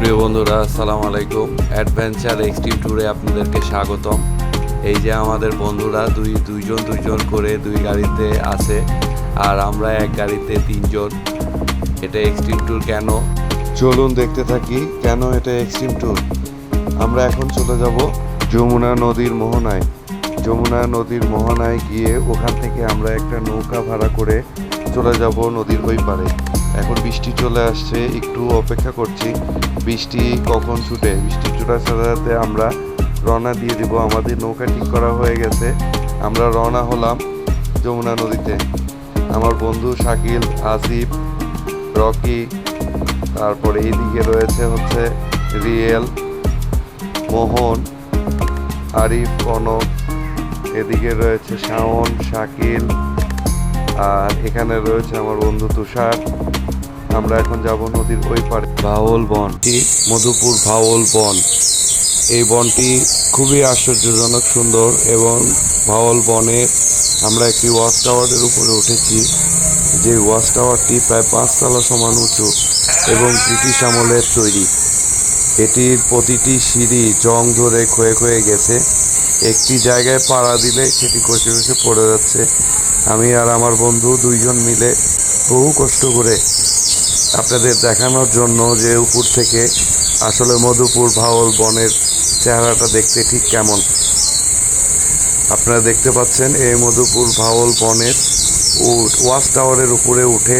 প্রিয় বন্ধুরা, আসসালামু আলাইকুম। অ্যাডভেঞ্চার এক্সট্রিম ট্যুরে আপনাদেরকে স্বাগতম। এই যে আমাদের বন্ধুরা, দুই, দুইজন দুইজন করে দুই গাড়িতে আছে, আর আমরা এক গাড়িতে তিনজন। এটা এক্সট্রিম ট্যুর কেন? চলুন দেখতে থাকি, কেন এটা এক্সট্রিম ট্যুর আমরা এখন চলে যাব যমুনা নদীর মোহনায়। যমুনা নদীর মোহনায় গিয়ে ওখান থেকে আমরা একটা নৌকা ভাড়া করে চলে যাব নদীর ওই পারে এখন বৃষ্টি চলে আসছে, একটু অপেক্ষা করছি। বৃষ্টি কখন ছুটে? বৃষ্টি ছুটার সাথে সাথে আমরা রওনা দিয়ে দিব। আমাদের নৌকা ঠিক করা হয়ে গেছে। আমরা রওনা হলাম যমুনা নদীতে। আমার বন্ধু শাকিল, আসিফ, রকি, তারপরে এইদিকে রয়েছে হচ্ছে রিয়েল, মোহন, আরিফ, কনক, এদিকে রয়েছে শাওন, শাকিল, আর এখানে রয়েছে আমার বন্ধু তুষার। আমরা এখন যাব নদীর ওই পারে ভাওল বনটি মধুপুর ভাওল বন। এই বনটি খুবই আশ্চর্যজনক, সুন্দর এবং ভাওল বনে আমরা একটি ওয়াচ টাওয়ারের উপরে উঠেছি। যে ওয়াচ টাওয়ারটি প্রায় পাঁচতলা সমান উঁচু এবং ব্রিটিশ আমলের তৈরি। এটির প্রতিটি সিঁড়ি জং ধরে ক্ষয়ে ক্ষয়ে গেছে। একটি জায়গায় পাড়া দিলে সেটি কষে কষে পড়ে যাচ্ছে। আমি আর আমার বন্ধু দুইজন মিলে বহু কষ্ট করে আপনাদের দেখানোর জন্য যে উপর থেকে আসলে মধুপুর ভাওল বনের চেহারাটা দেখতে ঠিক কেমন। আপনারা দেখতে পাচ্ছেন এই মধুপুর ভাওল বনের ওয়াচ টাওয়ারের উপরে উঠে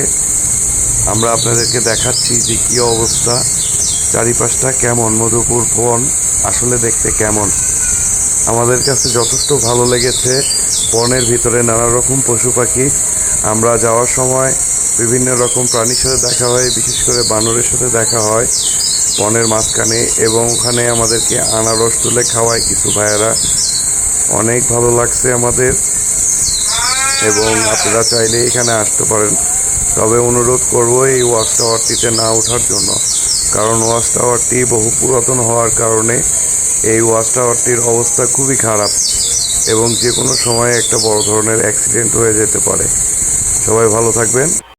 আমরা আপনাদেরকে দেখাচ্ছি যে কী অবস্থা, চারিপাশটা কেমন, মধুপুর বন আসলে দেখতে কেমন। আমাদের কাছে যথেষ্ট ভালো লেগেছে বনের ভিতরে নানা রকম পশু পাখি। আমরা যাওয়ার সময় বিভিন্ন রকম প্রাণীর সাথে দেখা হয়, বিশেষ করে বানরের সাথে দেখা হয়, বনের মাঝখানে এবং ওখানে আমাদেরকে আনারস তুলে খাওয়ায় কিছু ভাইয়েরা। অনেক ভালো লাগছে আমাদের এবং আপনারা চাইলে এখানে আসতে পারেন। তবে অনুরোধ করব এই ওয়াচ টাওয়ারটিতে না ওঠার জন্য, কারণ ওয়াচ টাওয়ারটি বহু পুরাতন হওয়ার কারণে এই ওয়াচ টাওয়ারটির অবস্থা খুবই খারাপ এবং যে কোনো সময় একটা বড় ধরনের অ্যাক্সিডেন্ট হয়ে যেতে পারে। সবাই ভালো থাকবেন।